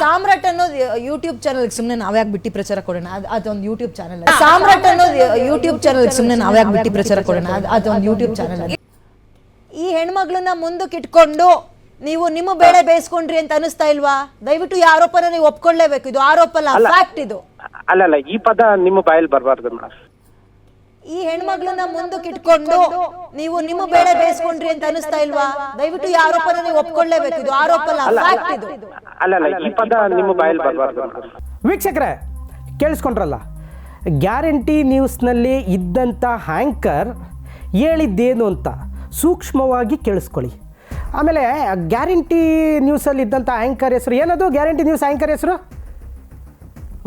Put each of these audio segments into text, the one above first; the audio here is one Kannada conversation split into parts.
ಸಾಮ್ರಾಟ್ ಅನ್ನೋದು ಯೂಟ್ಯೂಬ್ ಚಾನಲ್ ಸುಮ್ಮನೆ ನಾವ್ಯಾಕೆ ಬಿಟ್ಟಿ ಪ್ರಚಾರ ಕೊಡೋಣ? ಅದ್- ಅದೊಂದು ಯೂಟ್ಯೂಬ್ ಚಾನಲ್ ಸಾಮ್ರಾಟ್ ಅನ್ನೋದು ಯೂಟ್ಯೂಬ್ ಚಾನಲ್ ಸುಮ್ಮನೆ ನಾವ್ಯಾಕೆ ಬಿಟ್ಟಿ ಪ್ರಚಾರ ಕೊಡೋಣ? ಅದ್- ಅದೊಂದು ಯೂಟ್ಯೂಬ್ ಚಾನಲ್ ಈ ಹೆಣ್ಮಗಳನ್ನ ಮುಂದಕ್ಕೆ ಇಟ್ಕೊಂಡು ನೀವು ನಿಮ್ಮ ಬೇಳೆ ಬೇಯಿಸ್ಕೊಂಡ್ರಿ ಅಂತ ಅನಿಸ್ತಾ ಇಲ್ವಾ? ದಯವಿಟ್ಟು ಈ ಆರೋಪನ ನೀವು ಒಪ್ಕೊಳ್ಳೇಬೇಕು. ಇದು ಆರೋಪ ಅಲ್ಲ ಫ್ಯಾಕ್ಟ್ ಇದು. ಅಲ್ಲ ಈ ಪದ ನಿಮ್ಮ ಬಾಯಲ್ಲಿ ಬರಬಾರ್ದು ಮೇಡಮ್ ಈ ಹೆಣ್ಮಗ್ಳನ್ನ ಮುಂದಕ್ಕೆ ಇಟ್ಕೊಂಡು ನೀವು ನಿಮ್ಮ ಬೇಳೆ ಬೇಯಿಸ್ಕೊಂಡ್ರಿ ಅಂತ ಅನಿಸ್ತಾ ಇಲ್ವಾ? ದಯವಿಟ್ಟು ಈ ಆರೋಪನ ನೀವು ಒಪ್ಕೊಳ್ಳೇಬೇಕು. ಇದು ಆರೋಪ ಅಲ್ಲ ಫ್ಯಾಕ್ಟ್ ಇದು. ಅಲ್ಲಲ್ಲ ಈ ಪದ ನಿಮ್ಮ ಬಾಯಲ್ಲಿ ಬರಬಾರ್ದು. ವೀಕ್ಷಕರೇ ಕೇಳಿಸ್ಕೊಂಡ್ರಲ್ಲ ಗ್ಯಾರಂಟಿ ನ್ಯೂಸ್ನಲ್ಲಿ ಇದ್ದಂಥ ಹ್ಯಾಂಕರ್ ಹೇಳಿದ್ದೇನು ಅಂತ ಸೂಕ್ಷ್ಮವಾಗಿ ಕೇಳಿಸ್ಕೊಳ್ಳಿ. ಆಮೇಲೆ ಗ್ಯಾರಂಟಿ ನ್ಯೂಸಲ್ಲಿ ಇದ್ದಂಥ ಆ್ಯಂಕರ್ ಹೆಸರು ಏನದು ಗ್ಯಾರಂಟಿ ನ್ಯೂಸ್ ಆ್ಯಂಕರ್ ಹೆಸರು?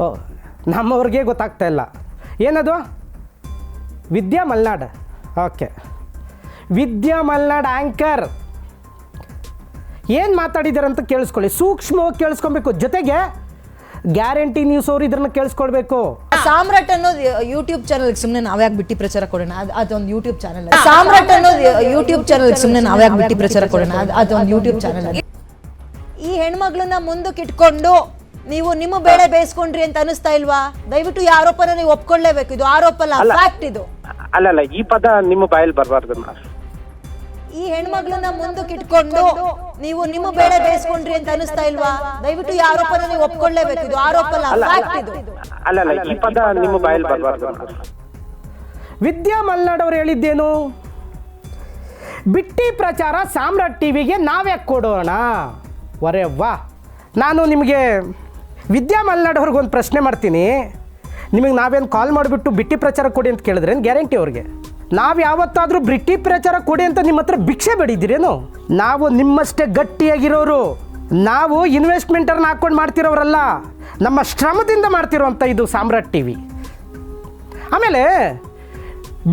ಓ ನಮ್ಮವ್ರಿಗೆ ಗೊತ್ತಾಗ್ತಾ ಇಲ್ಲ. ಏನದು? ವಿದ್ಯಾ ಮಲ್ನಾಡ್. ಓಕೆ. ವಿದ್ಯಾ ಮಲ್ನಾಡ್ ಆ್ಯಂಕರ್ ಏನು ಮಾತಾಡಿದ್ದಾರೆ ಅಂತ ಕೇಳಿಸ್ಕೊಳ್ಳಿ. ಸೂಕ್ಷ್ಮವಾಗಿ ಕೇಳಿಸ್ಕೊಬೇಕು. ಜೊತೆಗೆ ಗ್ಯಾರಂಟಿ ನ್ಯೂಸ್ ಅವರು ಇದನ್ನ ಕೇಳಿಸ್ಕೊಳ್ಬೇಕು. ಸಾಮ್ರಾಟ್ ಅನ್ನೋದು ಯೂಟ್ಯೂಬ್ ಚಾನಲ್ ಸುಮ್ಮನೆ ನಾವ್ಯಾಕೆ ಬಿಟ್ಟಿ ಪ್ರಚಾರ ಕೊಡೋಣ? ಅದ್- ಅದೊಂದು ಯೂಟ್ಯೂಬ್ ಚಾನಲ್ ಸಾಮ್ರಾಟ್ ಅನ್ನೋದು ಯೂಟ್ಯೂಬ್ ಚಾನಲ್ ಸುಮ್ಮನೆ ನಾವ್ಯಾಕೆ ಬಿಟ್ಟಿ ಪ್ರಚಾರ ಕೊಡೋಣ? ಅದು ಅದೊಂದು ಯೂಟ್ಯೂಬ್ ಚಾನಲ್ ಈ ಹೆಣ್ಮಗಳನ್ನ ಮುಂದಕ್ಕೆ ಇಟ್ಕೊಂಡು ನೀವು ನಿಮ್ಮ ಬೇಳೆ ಬೇಯಿಸ್ಕೊಂಡ್ರಿ ಅಂತ ಅನಿಸ್ತಾ ಇಲ್ವಾ? ದಯವಿಟ್ಟು ಈ ಆರೋಪನ ನೀವು ಒಪ್ಕೊಳ್ಳೇಬೇಕು. ಇದು ಆರೋಪ ಅಲ್ಲ ಫ್ಯಾಕ್ಟ್ ಇದು. ಅಲ್ಲಲ್ಲ ಈ ಪದ ನಿಮ್ಮ ಬಾಯಲ್ಲಿ ಬರಬಾರ್ದು ಮೇಡಮ್ ಈ ಹೆಣ್ಮಗಳನ್ನ ಮುಂದಕ್ಕೆ ಇಟ್ಕೊಂಡು ನೀವು ನಿಮ್ಮ ಬೇಳೆ ಬೇಯಿಸ್ಕೊಂಡ್ರಿ ಅಂತ ಅನಿಸ್ತಾ ಇಲ್ವಾ? ದಯವಿಟ್ಟು ಈ ಆರೋಪನ ನೀವು ಒಪ್ಕೊಳ್ಳೇಬೇಕು. ಇದು ಆರೋಪ ಅಲ್ಲ ಫ್ಯಾಕ್ಟ್ ಇದು. ಅಲ್ಲಲ್ಲ ಈ ಪದ ನಿಮ್ಮ ಬಾಯಲ್ಲಿ ಬರಬಾರ್ದು ಮೇಡಮ್ ವಿದ್ಯಾ ಮಲ್ನಾಡ್ ಅವರು ಹೇಳಿದ್ದೇನು? ಬಿಟ್ಟಿ ಪ್ರಚಾರ ಸಾಮ್ರಾಟ್ ಟಿವಿಗೆ ನಾವ್ಯಾಕೆ ಕೊಡೋಣ? ಒರೆ ವಾ ನಾನು ನಿಮಗೆ ವಿದ್ಯಾ ಒಂದು ಪ್ರಶ್ನೆ ಮಾಡ್ತೀನಿ. ನಿಮಗೆ ನಾವೇನು ಕಾಲ್ ಮಾಡಿಬಿಟ್ಟು ಬಿಟ್ಟಿ ಪ್ರಚಾರ ಕೊಡಿ ಅಂತ ಕೇಳಿದ್ರೇನು ಗ್ಯಾರಂಟಿ ಅವ್ರಿಗೆ? ನಾವು ಯಾವತ್ತಾದರೂ ಬಿಟ್ಟಿ ಪ್ರಚಾರ ಕೊಡಿ ಅಂತ ನಿಮ್ಮ ಹತ್ರ ಭಿಕ್ಷೆ ಬೇಡಿದ್ದೀರೇನು? ನಾವು ನಿಮ್ಮಷ್ಟೇ ಗಟ್ಟಿಯಾಗಿರೋರು. ನಾವು ಇನ್ವೆಸ್ಟ್ಮೆಂಟನ್ನು ಹಾಕ್ಕೊಂಡು ಮಾಡ್ತಿರೋರಲ್ಲ. ನಮ್ಮ ಶ್ರಮದಿಂದ ಮಾಡ್ತಿರೋವಂಥ ಇದು ಸಾಮ್ರಾಟ್ ಟಿ ವಿ. ಆಮೇಲೆ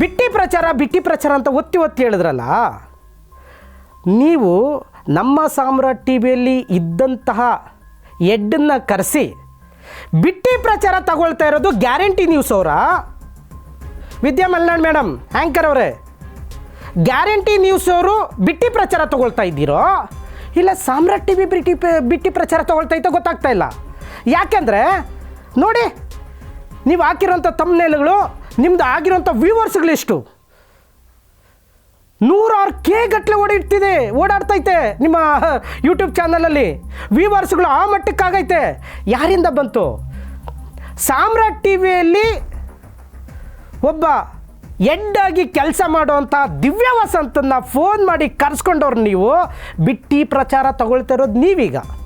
ಬಿಟ್ಟಿ ಪ್ರಚಾರ ಬಿಟ್ಟಿ ಪ್ರಚಾರ ಅಂತ ಒತ್ತಿ ಒತ್ತಿ ಹೇಳಿದ್ರಲ್ಲ, ನೀವು ನಮ್ಮ ಸಾಮ್ರಾಟ್ ಟಿ ವಿಯಲ್ಲಿ ಇದ್ದಂತಹ ಎಡ್ಡನ್ನು ಕರೆಸಿ ಬಿಟ್ಟಿ ಪ್ರಚಾರ ತಗೊಳ್ತಾ ಇರೋದು ಗ್ಯಾರಂಟಿ ನ್ಯೂಸ್ ಅವರ? ವಿದ್ಯಾ ಮಲ್ನಾಡ್ ಮೇಡಮ್ ಆ್ಯಂಕರ್ ಅವರೇ. ಗ್ಯಾರಂಟಿ ನ್ಯೂಸ್ ಅವರು ಬಿಟ್ಟಿ ಪ್ರಚಾರ ತಗೊಳ್ತಾ ಇದ್ದೀರೋ? ಇಲ್ಲ ಸಾಮ್ರಾಟ್ ಟಿ ವಿ ಬಿಟ್ಟಿ ಬಿಟ್ಟಿ ಪ್ರಚಾರ ತಗೊಳ್ತಾ ಇತ್ತೋ ಗೊತ್ತಾಗ್ತಾ ಇಲ್ಲ. ಯಾಕೆಂದರೆ, ನೋಡಿ, ನೀವು ಹಾಕಿರೋಂಥ ತಮ್ಮನೇಲುಗಳು ನಿಮ್ದು ಆಗಿರೋಂಥ ವ್ಯೂವರ್ಸ್ಗಳಿಷ್ಟು ನೂರಾರು ಕೆ ಗಟ್ಟಲೆ ಓಡಿಡ್ತಿದೆ ಓಡಾಡ್ತೈತೆ ನಿಮ್ಮ ಯೂಟ್ಯೂಬ್ ಚಾನಲಲ್ಲಿ. ವ್ಯೂವರ್ಸ್ಗಳು ಆ ಮಟ್ಟಕ್ಕಾಗೈತೆ. ಯಾರಿಂದ ಬಂತು? ಸಾಮ್ರಾಟ್ ಟಿ ವಿಯಲ್ಲಿ ಒಬ್ಬ ಎಡ್ಡಾಗಿ ಕೆಲಸ ಮಾಡುವಂಥ ವಸಂತನ ಫೋನ್ ಮಾಡಿ ಕರೆಸ್ಕೊಂಡವ್ರು ನೀವು. ಬಿಟ್ಟಿ ಪ್ರಚಾರ ತಗೊಳ್ತಾ ಇರೋದು ನೀವೀಗ.